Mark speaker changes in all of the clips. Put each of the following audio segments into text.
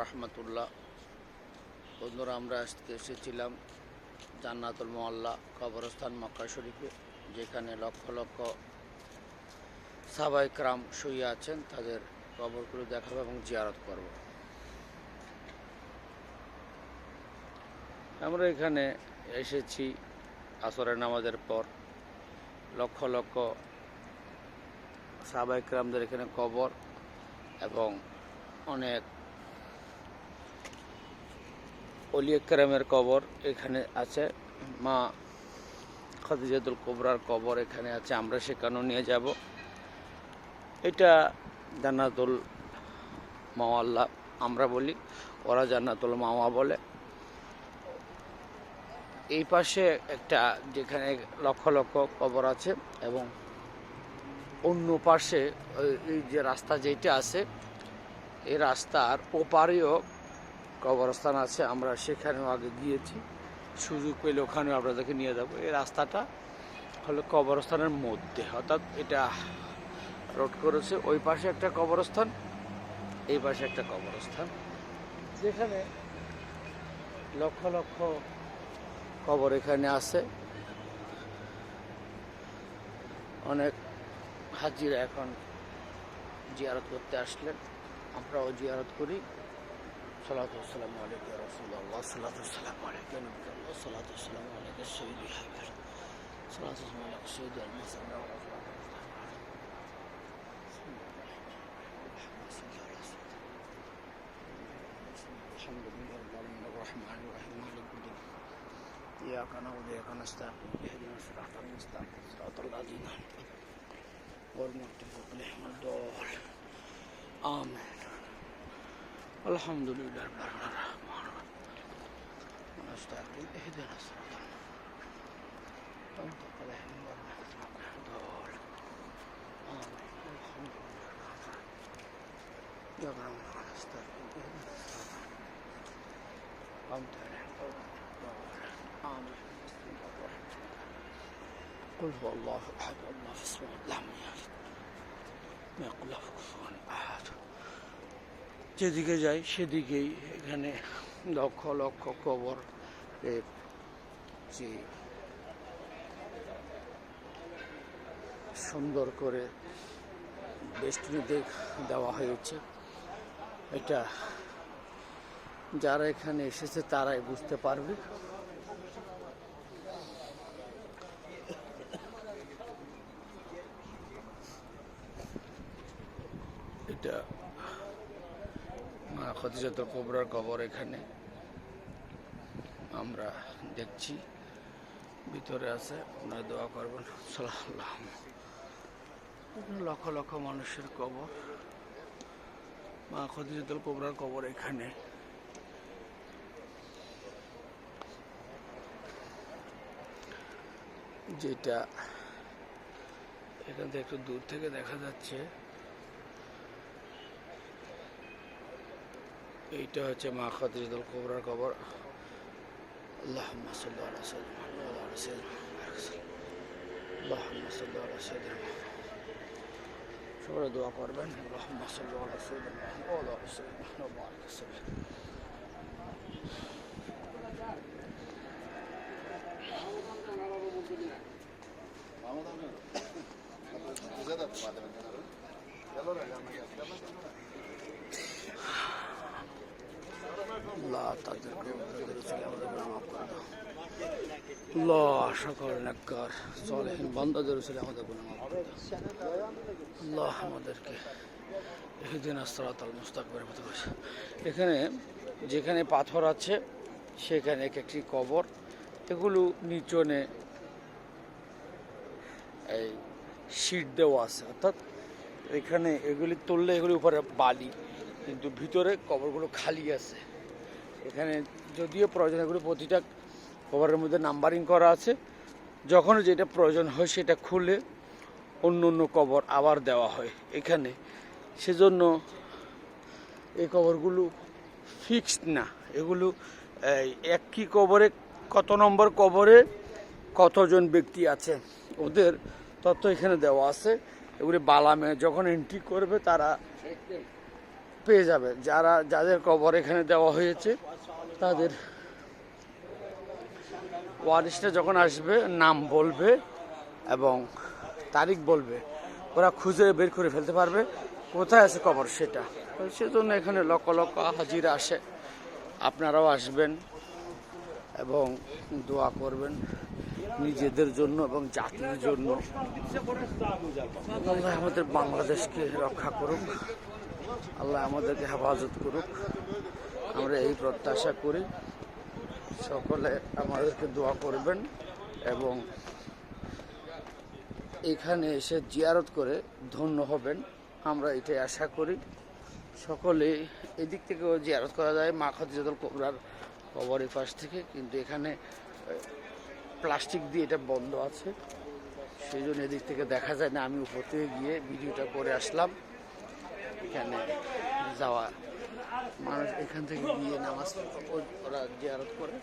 Speaker 1: রহমতুল্লাহ। বন্ধুরা, আমরা আজকে এসেছিলাম জান্নাতুল মোয়াল্লা কবরস্থান মক্কা শরীফে, যেখানে লক্ষ লক্ষ সাবাই ক্রাম শুয়ে আছেন। তাদের কবরগুলো দেখাবো এবং জিয়ারত করব। আমরা এখানে এসেছি আসরের নামাজের পর। লক্ষ লক্ষ সাবাই ক্রামদের এখানে কবর এবং অনেক অলি একরামের কবর এখানে আছে। মা খাদিজাতুল কোবরার কবর এখানে আছে, আমরা সেখানেও নিয়ে যাব। এটা জান্নাতুল মাওয়াল্লা আমরা বলি, ওরা জান্নাতুল মাওয়া বলে। এই পাশে একটা যেখানে লক্ষ লক্ষ কবর আছে এবং অন্য পাশে, এই যে রাস্তা যেটা আছে, এই রাস্তার ওপারেও কবরস্থান আছে, আমরা সেখানেও আগে গিয়েছি। সুযোগ পেলে ওখানেও আপনাদেরকে নিয়ে যাব। এই রাস্তাটা হলো কবরস্থানের মধ্যে, অর্থাৎ এটা রোড করেছে। ওই পাশে একটা কবরস্থান, এই পাশে একটা কবরস্থান, যেখানে লক্ষ লক্ষ কবর এখানে আছে। অনেক হাজিরা এখন জিয়ারত করতে আসলেন। আমরাও জিয়ারত করি। الصلاة والسلام عليك يا رسول الله. الصلاة والسلام عليك يا نبي الله. الصلاة والسلام عليك السيد يا حبيبي الصلاة والسلام عليك السيد المصري. الحمد لله اللهم الرحمن الرحيم مالك الدين إياك نعبد وإياك نستعين. اهدنا الصراط المستقيم. صراط الذين أنعمت عليهم. غير المغضوب عليهم. ولا الضالين آمين. الحمد لله رب العالمين. ونستعين اهدنا الصراط المستقيم. يقرأون على استغفر قمت قل هو الله أحد الله الصمد لم يلد ما يقول له كفوا أحد. যেদিকে যাই, সেদিকেই এখানে লক্ষ লক্ষ কবর যে সুন্দর করে বেষ্টনীতে দেওয়া হয়েছে। এটা যারা এখানে এসেছে, তারাই বুঝতে পারবে। এটা খদিজাতুল কোবরার কবর এখানে আমরা দেখছি, ভিতরে আছে, আপনারা দোয়া করবেন। সাল্লাহ লক্ষ লক্ষ মানুষের কবর। মা খদিজাতুল কোবরার কবর এখানে। যেটা এখান থেকে একটু দূর থেকে দেখা যাচ্ছে। এইটা হচ্ছে মা খাদিজাতুল কোবরার কবর। আল্লাহুম্মা সাল্লি আলা সাইয়্যিদিনা মুহাম্মদ ওয়া আলা সাইয়্যিদিনা এখানে যেখানে পাথর আছে, সেখানে এক একটি কবর। এগুলো নিচনে এই শীট দেওয়া আছে, অর্থাৎ এখানে এগুলি তুললে এগুলি উপরে বালি, কিন্তু ভিতরে কবরগুলো খালি আছে। এখানে যদিও প্রয়োজন এগুলো প্রতিটা কভারের মধ্যে নাম্বারিং করা আছে যখন যেটা প্রয়োজন হয় সেটা খুলে অন্য অন্য কবর আবার দেওয়া হয় এখানে। সেজন্য এই কবরগুলো ফিক্সড না। এগুলো একই কবরে কত নম্বর কবরে কতজন ব্যক্তি আছে ওদের তথ্য এখানে দেওয়া আছে। এগুলি বালামে যখন এন্ট্রি করবে তারা পেয়ে যাবে। যারা যাদের কবর এখানে দেওয়া হয়েছে তাদের ওয়ারিসটা যখন আসবে, নাম বলবে এবং তারিখ বলবে, ওরা খুঁজে বের করে ফেলতে পারবে কোথায় আছে কবর সেটা। সেজন্য এখানে লক্ষ লক্ষ হাজির আসে। আপনারাও আসবেন এবং দোয়া করবেন নিজেদের জন্য এবং জাতির জন্য। আল্লাহ আমাদের বাংলাদেশকে রক্ষা করুক, আল্লাহ আমাদেরকে হেফাজত করুক। আমরা এই প্রত্যাশা করি সকলে আমাদেরকে দোয়া করবেন এবং এখানে এসে জিয়ারত করে ধন্য হবেন। আমরা এটাই আশা করি। সকলে এদিক থেকেও জিয়ারত করা যায়, মা খাদিজাতুল কোবরার কবরের পাশ থেকে, কিন্তু এখানে প্লাস্টিক দিয়ে এটা বন্ধ আছে। সেই জন্য এদিক থেকে দেখা যায় না, আমি উপর থেকে গিয়ে ভিডিওটা করে আসলাম। এখানে যাওয়া মানুষ এখান থেকে গিয়ে নামাজ ওরা জিয়ারত করে।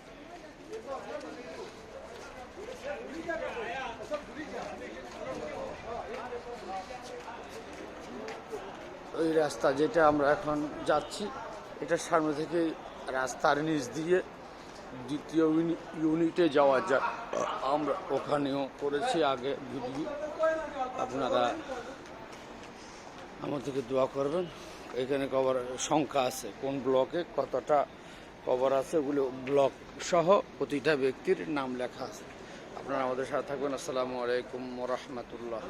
Speaker 1: ওই রাস্তা যেটা আমরা এখন যাচ্ছি, এটা সামনে থেকে রাস্তার নিচ দিয়ে দ্বিতীয় ইউনিটে যাওয়া যায় আমরা ওখানেও করেছি আগে ভিডিও। আপনারা আমাদেরকে দোয়া করবেন। এখানে কভার সংখ্যা আছে, কোন ব্লকে কতটা কভার আছে, ওগুলো ব্লক সহ প্রতিটা ব্যক্তির নাম লেখা আছে। আপনারা আমাদের সাথে থাকবেন। আসসালামু আলাইকুম রহমতুল্লাহ।